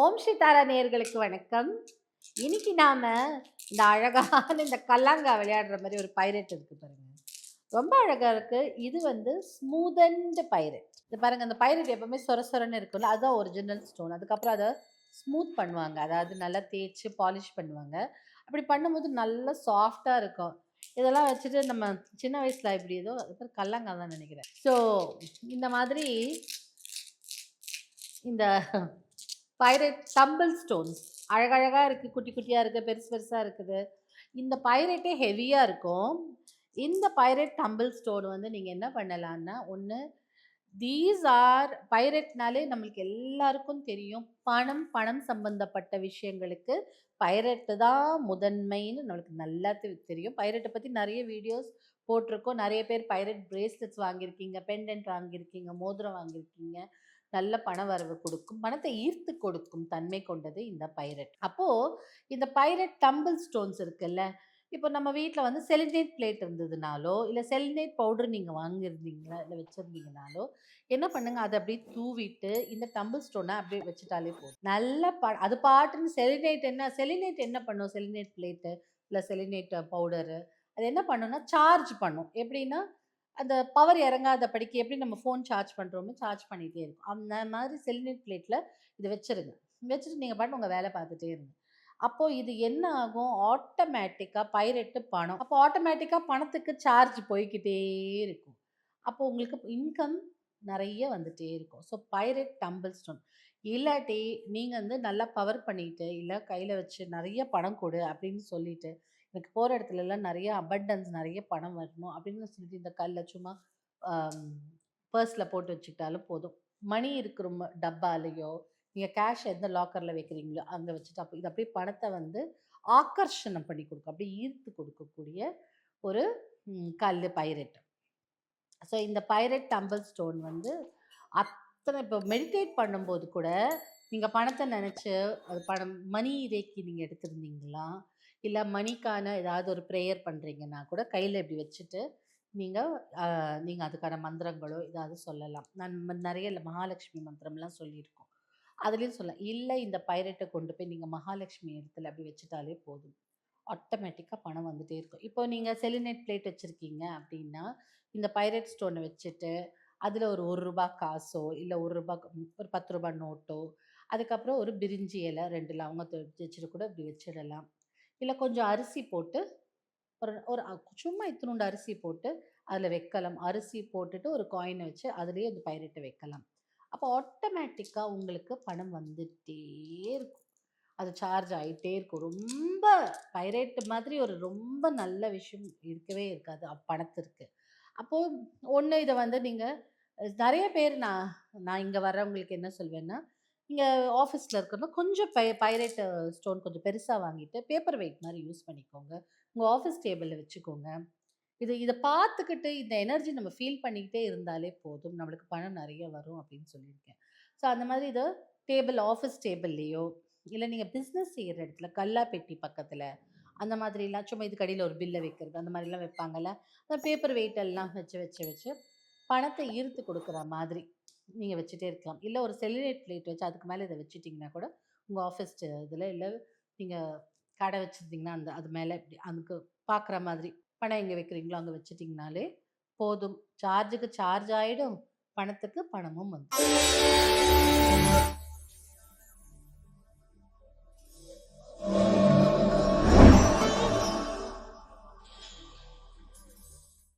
ஓம் ஸ்ரீதாரா நேர்களுக்கு வணக்கம். இன்னைக்கு நாம் இந்த அழகான இந்த கல்லாங்கா விளையாடுற மாதிரி ஒரு பைரட் இருக்குது பாருங்கள் ரொம்ப அழகாக இருக்குது இது வந்து ஸ்மூதன்டு பைரட். இது பாருங்கள் அந்த பைரட் எப்பவுமே சொர சொரன்னு இருக்கும்ல அதுதான் ஒரிஜினல் ஸ்டோன் அதுக்கப்புறம் அதை ஸ்மூத் பண்ணுவாங்க. அதாவது நல்லா தேய்ச்சி பாலிஷ் பண்ணுவாங்க. அப்படி பண்ணும்போது நல்லா சாஃப்டாக இருக்கும். இதெல்லாம் வச்சுட்டு நம்ம சின்ன வயசில் எப்படி ஏதோ அது கல்லாங்கா தான் நினைக்கிறேன். ஸோ இந்த மாதிரி இந்த பைரட் டம்பிள் ஸ்டோன்ஸ் அழகழகாக இருக்குது குட்டி குட்டியாக இருக்குது பெருசு பெருசாக இருக்குது. இந்த பைரட்டே ஹெவியாக இருக்கும். இந்த பைரட் டம்பிள் ஸ்டோன் வந்து நீங்கள் என்ன பண்ணலான்னா ஒன்று தீஸ் ஆர் பைரட்னாலே நம்மளுக்கு எல்லாருக்கும் தெரியும். பணம் பணம் சம்பந்தப்பட்ட விஷயங்களுக்கு பைரட்டு தான் முதன்மைன்னு நம்மளுக்கு நல்லா தெரியும். பைரட்டை பற்றி நிறைய வீடியோஸ் போட்டிருக்கோம். நிறைய பேர் பைரட் பிரேஸ்லெட்ஸ் வாங்கியிருக்கீங்க பெண்டன்ட் வாங்கியிருக்கீங்க மோதிரம் வாங்கியிருக்கீங்க. நல்ல பண வரவு கொடுக்கும் பணத்தை ஈர்த்து கொடுக்கும் தன்மை கொண்டது இந்த பைரட். அப்போது இந்த பைரட் டம்பிள் ஸ்டோன்ஸ் இருக்குல்ல இப்போ நம்ம வீட்டில் வந்து செலினேட் பிளேட் இருந்ததுனாலோ இல்லை செலினேட் பவுடர் நீங்கள் வாங்கியிருந்தீங்களா இல்லை வச்சுருந்தீங்கனாலோ என்ன பண்ணுங்கள் அதை அப்படியே தூவிட்டு இந்த டம்பிள் ஸ்டோனை அப்படியே வச்சுட்டாலே போதும். நல்ல ப அது பாட்டுன்னு செலினேட் என்ன செலினேட் என்ன பண்ணும் செலினேட் பிளேட்டு இல்லை செலினேட் பவுடரு அது என்ன பண்ணுன்னா சார்ஜ் பண்ணும். எப்படின்னா அந்த பவர் இறங்காத படிக்க எப்படி நம்ம ஃபோன் சார்ஜ் பண்ணுறோமோ சார்ஜ் பண்ணிகிட்டே இருக்கும். அந்த மாதிரி செலினேட் பிளேட்டில் இது வச்சிருங்க. வச்சுட்டு நீங்கள் பாட்டு உங்கள் வேலை பார்த்துட்டே இருங்க. அப்போது இது என்ன ஆகும்? ஆட்டோமேட்டிக்காக பைரட்டு பணம். அப்போ ஆட்டோமேட்டிக்காக பணத்துக்கு சார்ஜ் போய்க்கிட்டே இருக்கும். அப்போ உங்களுக்கு இன்கம் நிறைய வந்துட்டே இருக்கும். ஸோ பைரட் டம்பிள் ஸ்டோன் இல்லாட்டி நீங்கள் வந்து நல்லா பவர் பண்ணிட்டு இல்லை கையில் வச்சு நிறைய பணம் கொடு அப்படின்னு சொல்லிட்டு எனக்கு போகிற இடத்துலலாம் நிறைய அபண்டன்ஸ் நிறைய பணம் வரணும் அப்படின்னு சொல்லிட்டு இந்த கல்லை சும்மா பர்ஸில் போட்டு வச்சுக்கிட்டாலும் போதும். மணி இருக்கிற ம- டப்பாலையோ நீங்கள் கேஷ் எந்த லாக்கரில் வைக்கிறீங்களோ அங்கே வச்சுட்டு அப்போ இது அப்படியே பணத்தை வந்து ஆக்கர்ஷணம் பண்ணி கொடுக்கும். அப்படியே ஈர்த்து கொடுக்கக்கூடிய ஒரு கல் பைரட் ஸோ இந்த பைரட் டம்பிள் ஸ்டோன் வந்து அத்தனை இப்போ மெடிடேட் பண்ணும்போது கூட நீங்கள் பணத்தை நினச்சி அது பணம் மணி ரேக்கி நீங்கள் எடுத்திருந்தீங்களா? இல்லை மணிக்கான ஏதாவது ஒரு ப்ரேயர் பண்ணுறீங்கன்னா கூட கையில் இப்படி வச்சுட்டு நீங்கள் நீங்கள் அதுக்கான மந்திரங்களோ ஏதாவது சொல்லலாம். நான் நிறைய இல்லை மகாலட்சுமி மந்திரம்லாம் சொல்லியிருக்கோம். அதுலேயும் சொல்லலாம். இல்லை இந்த பைரட்டை கொண்டு போய் நீங்கள் மகாலட்சுமி இடத்துல அப்படி வச்சுட்டாலே போதும். ஆட்டோமேட்டிக்காக பணம் வந்துட்டே இருக்கும். இப்போ நீங்கள் செலினேட் பிளேட் வச்சுருக்கீங்க அப்படின்னா இந்த பைரட் ஸ்டோனை வச்சுட்டு அதில் ஒரு ஒரு ரூபா காசோ இல்லை ஒரு ரூபா ஒரு பத்து ரூபா நோட்டோ அதுக்கப்புறம் ஒரு பிரிஞ்சி இலை ரெண்டு லவங்க வச்சுட்டு கூட இப்படி வச்சிடலாம். இல்லை கொஞ்சம் அரிசி போட்டு ஒரு ஒரு சும்மா இத்தினோண்டு அரிசி போட்டு அதில் வைக்கலாம். அரிசி போட்டுட்டு ஒரு காயினை வச்சு அதுலேயே அந்த பைரட்டை வைக்கலாம். அப்போ ஆட்டோமேட்டிக்காக உங்களுக்கு பணம் வந்துட்டே இருக்கும். அது சார்ஜ் ஆகிட்டே இருக்கும். ரொம்ப பைரேட் மாதிரி ஒரு ரொம்ப நல்ல விஷயம் இருக்கவே இருக்காது பணத்திற்கு. அப்போது ஒன்று இதை வந்து நீங்கள் நிறைய பேர் நான் நான் இங்கே வர்றவங்களுக்கு என்ன சொல்வேன்னா இங்கே ஆஃபீஸில் இருக்கிறது கொஞ்சம் பை பைரேட் ஸ்டோன் கொஞ்சம் பெருசாக வாங்கிட்டு பேப்பர் வெயிட் மாதிரி யூஸ் பண்ணிக்கோங்க. உங்கள் ஆஃபீஸ் டேபிளில் வச்சுக்கோங்க. இது இதை பார்த்துக்கிட்டு இந்த எனர்ஜி நம்ம ஃபீல் பண்ணிக்கிட்டே இருந்தாலே போதும். நம்மளுக்கு பணம் நிறைய வரும் அப்படின்னு சொல்லியிருக்கேன். ஸோ அந்த மாதிரி இதை டேபிள் ஆஃபீஸ் டேபிள்லேயோ இல்லை நீங்கள் பிஸ்னஸ் செய்கிற இடத்துல கல்லா பெட்டி பக்கத்தில் அந்த மாதிரிலாம் சும்மா இது கடையில் ஒரு பில்லை வைக்கிறது அந்த மாதிரிலாம் வைப்பாங்கல்ல? அந்த பேப்பர் வெயிட்டெல்லாம் வச்சு வச்சு வச்சு பணத்தை ஈர்த்து கொடுக்குற மாதிரி நீங்கள் வச்சுட்டே இருக்கலாம். இல்லை ஒரு செலினேட் பிளேட் வச்சு அதுக்கு மேலே இதை வச்சுட்டிங்கன்னா கூட உங்கள் ஆஃபீஸ் இதில் இல்லை நீங்கள் கடை வச்சுருந்தீங்கன்னா அந்த அது மேலே இப்படி அதுக்கு பார்க்குற மாதிரி பணம் எங்கே வைக்கிறீங்களோ அங்கே வச்சுட்டிங்கனாலே போதும். சார்ஜுக்கு சார்ஜ் ஆகிடும் பணத்துக்கு பணமும் வந்து